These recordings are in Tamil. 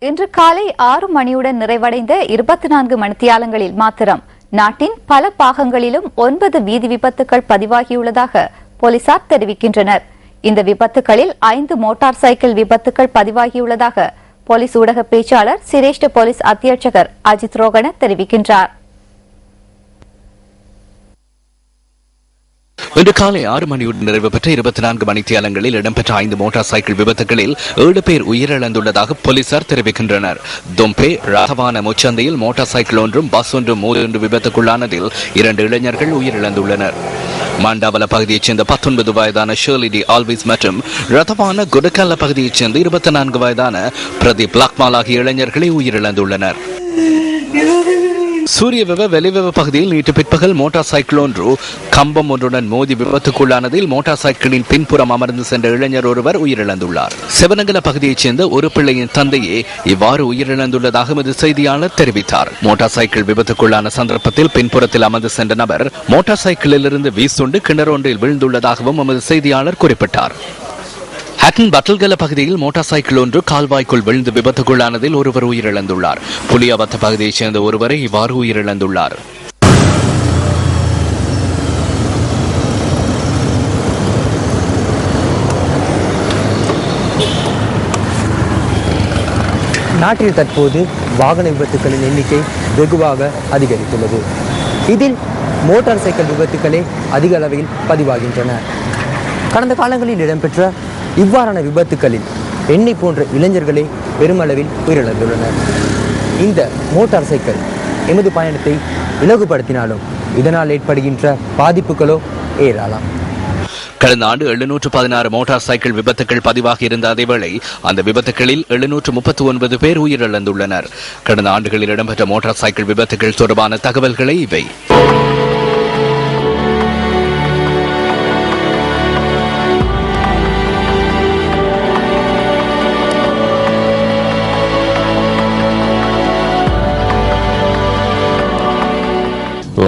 இன்று காலை ஆறு மணியுடன் நிறைவடைந்த இருபத்தி நான்கு மணித்தியாலங்களில் மாத்திரம் நாட்டின் பல பாகங்களிலும் ஒன்பது வீதி விபத்துகள் பதிவாகியுள்ளதாக போலீசார் தெரிவிக்கின்றனர். இந்த விபத்துகளில் ஐந்து மோட்டார் சைக்கிள் விபத்துகள் பதிவாகியுள்ளதாக போலீஸ் ஊடக பேச்சாளர் சிரேஷ்ட போலீஸ் அத்தியட்சகர் அஜித் ரோகன தெரிவிக்கின்றார். இன்று காலை ஆறு மணியுடன் நிறைவு பெற்ற இருபத்தி நான்கு மணித்தியாலங்களில் இடம்பெற்ற ஐந்து மோட்டார் சைக்கிள் விபத்துகளில் ஏழு பேர் உயிரிழந்துள்ளதாக போலீசார் தெரிவிக்கின்றனர். தும்பே ராகவான முச்சந்தையில் மோட்டார் சைக்கிள் ஒன்றும் பஸ் ஒன்றும் மோதி விபத்துக்குள்ளானதில் இரண்டு இளைஞர்கள் உயிரிழந்துள்ளனர். மாண்டாவல பகுதியைச் சேர்ந்த பத்தொன்பது வயதான ஷேலிடி ஆல்விஸ் மற்றும் ரதவான குடக்கல்ல பகுதியைச் சேர்ந்த இருபத்தி நான்கு வயதான பிரதீப் லாக்மால் ஆகிய இளைஞர்களே உயிரிழந்துள்ளனர். சூரியவெவ வெளிவெவ பகுதியில் நேற்று பிற்பகல் மோட்டார் சைக்கிள் ஒன்று கம்பம் ஒன்றுடன் மோதி விபத்துக்குள்ளானதில் மோட்டார் சைக்கிளின் பின்புறம் அமர்ந்து சென்ற இளைஞர் ஒருவர் உயிரிழந்துள்ளார். சிவனங்கல பகுதியைச் சேர்ந்த ஒரு பிள்ளையின் தந்தையே இவ்வாறு உயிரிழந்துள்ளதாக எமது செய்தியாளர் தெரிவித்தார். மோட்டார் சைக்கிள் விபத்துக்குள்ளான சந்தர்ப்பத்தில் பின்புறத்தில் அமர்ந்து சென்ற நபர் மோட்டார் சைக்கிளில் இருந்து வீசுண்டு கிணறு ஒன்றில் விழுந்துள்ளதாகவும் எமது செய்தியாளர் குறிப்பிட்டார். ஹட்டன் பட்டல்கல பகுதியில் மோட்டார் சைக்கிள் ஒன்று கால்வாய்க்குள் விழுந்து விபத்துக்குள்ளானதில் ஒருவர் உயிரிழந்துள்ளார். புலியாபத்த பகுதியைச் சேர்ந்த ஒருவரை இவ்வாறு உயிரிழந்துள்ளார். நாட்டில் தற்போது வாகன விபத்துகளின் எண்ணிக்கை வெகுவாக அதிகரித்துள்ளது. இதில் மோட்டார் சைக்கிள் விபத்துக்களே அதிக அளவில் பதிவாகின்றன. கடந்த காலங்களில் இடம்பெற்ற இவ்வாறான விபத்துகளில் எண்ணி போன்ற இளைஞர்களே பெருமளவில் உயிரிழந்துள்ளனர். இந்த மோட்டார் சைக்கிள் எமது பயணத்தை இலகுபடுத்தினாலும் இதனால் ஏற்படுகின்ற பாதிப்புகளோ ஏராளம். கடந்த ஆண்டு எழுநூற்று பதினாறு மோட்டார் சைக்கிள் விபத்துகள் பதிவாகி இருந்த அதேவேளை அந்த விபத்துகளில் எழுநூற்று முப்பத்தி ஒன்பது பேர் உயிரிழந்துள்ளனர். கடந்த ஆண்டுகளில் இடம்பெற்ற மோட்டார் சைக்கிள் விபத்துகள் தொடர்பான தகவல்களை இவை.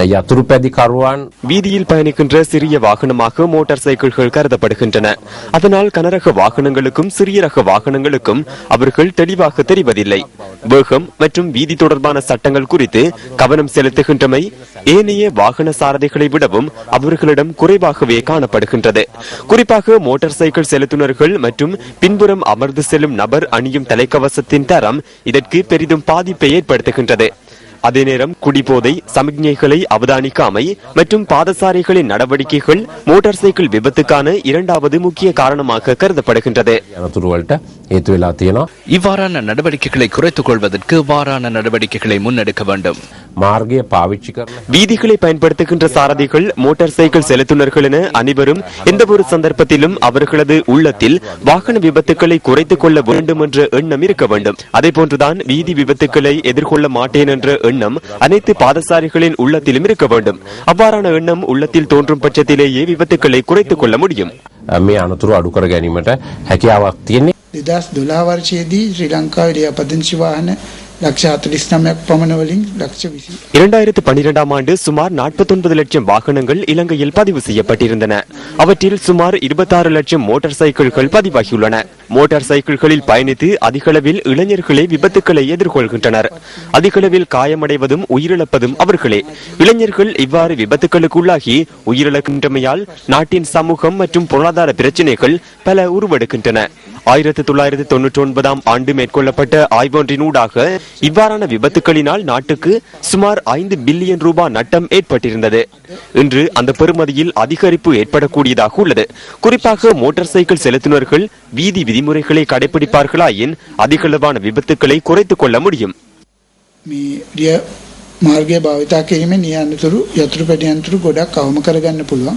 ஐயா திருப்பதி கருவான். வீதியில் பயணிக்கின்ற சிறிய வாகனமாக மோட்டார் சைக்கிள்கள் கருதப்படுகின்றன. அதனால் கனரக வாகனங்களுக்கும் சிறிய ரக வாகனங்களுக்கும் அவர்கள் தெளிவாக தெரிவதில்லை. வேகம் மற்றும் வீதி தொடர்பான சட்டங்கள் குறித்து கவனம் செலுத்துகின்றமை ஏனைய வாகன சாரதிகளை விடவும் அவர்களிடம் குறைவாகவே காணப்படுகின்றது. குறிப்பாக மோட்டார் சைக்கிள் செலுத்துனர்கள் மற்றும் பின்புறம் அமர்ந்து செல்லும் நபர் அணியும் தலைக்கவசத்தின் தரம் இதற்கு பெரிதும் பாதிப்பை ஏற்படுத்துகின்றது. அதே நேரம் குடிபோதை சமிக்ஞைகளை அவதானிக்காமை மற்றும் பாதசாரிகளின் நடவடிக்கைகள் மோட்டார் சைக்கிள் விபத்துக்கான இரண்டாவது முக்கிய காரணமாக கருதப்படுகின்றது. இவ்வாறான நடவடிக்கைகளை குறைத்துக் கொள்வதற்கு இவ்வாறான நடவடிக்கைகளை முன்னெடுக்க வேண்டும். මාර්ගය පාවිච්චි කරන வீதிகளை பயன்படுத்துகின்ற சாரதிகள் மோட்டார் சைக்கிள் செலுத்துனர்கள் என அனைவரும் எந்த ஒரு சந்தர்ப்பத்திலும் அவர்களது உள்ளத்தில் வாகன விபத்துக்களை குறைத்துக் கொள்ள வேண்டும் என்ற எண்ணம் இருக்க வேண்டும் அதே போன்றுதான் வீதி விபத்துக்களை எதிர்கொள்ள மாட்டேன் என்ற எண்ணம் அனைத்து பாதசாரிகளின் உள்ளத்திலும் இருக்க வேண்டும் அவ்வாறான எண்ணம் உள்ளத்தில் தோன்றும் பட்சத்திலேயே விபத்துக்களை குறைத்துக் கொள்ள முடியும் මේ අනතුරු අඩු කර ගැනීමට හැකියාවක් තියෙන්නේ දෙදස් දොලා වර්ෂයේදී ශ්‍රී ලංකාවේ ලියාපදිංචි වාහන இரண்டாயிரத்து பன்னிரெண்டாம் ஆண்டு சுமார் நாற்பத்தொன்பது லட்சம் வாகனங்கள் இலங்கையில் பதிவு செய்யப்பட்டிருந்தன. அவற்றில் சுமார் இருபத்தாறு லட்சம் மோட்டார் சைக்கிள்கள் பதிவாகியுள்ளன. மோட்டார் சைக்கிள்களில் பயணித்து அதிகளவில் இளைஞர்களே விபத்துக்களை எதிர்கொள்கின்றனர். அதிகளவில் காயமடைவதும் உயிரிழப்பதும் அவர்களே. இளைஞர்கள் இவ்வாறு விபத்துக்களுக்கு உள்ளாகி உயிரிழக்கின்றமையால் நாட்டின் சமூகம் மற்றும் பொருளாதார பிரச்சினைகள் பல உருவெடுக்கின்றன. ஆயிரத்தி தொள்ளாயிரத்தி தொன்னூற்றி ஒன்பதாம் ஆண்டு மேற்கொள்ளப்பட்ட ஆய்வொன்றினூடாக இவ்வாறான விபத்துக்களினால் நாட்டுக்கு சுமார் ஐந்து பில்லியன் ரூபாய் நட்டம் ஏற்பட்டிருந்தது இன்று அந்த பெறுமதியில் அதிகரிப்பு ஏற்படக்கூடியதாக உள்ளது குறிப்பாக மோட்டார் சைக்கிள் செலுத்துனர்கள் வீதி விதிமுறைகளை கடைபிடிப்பார்களாயின் அதிகளவான விபத்துக்களை குறைத்துக் கொள்ள முடியும் මේ රිය මාර්ගය භාවිතා කිරීමෙන් ඒ අනතුරු යතුරු පැඩි අනතුරු ගොඩක් අවම කරගන්න පුළුවන්.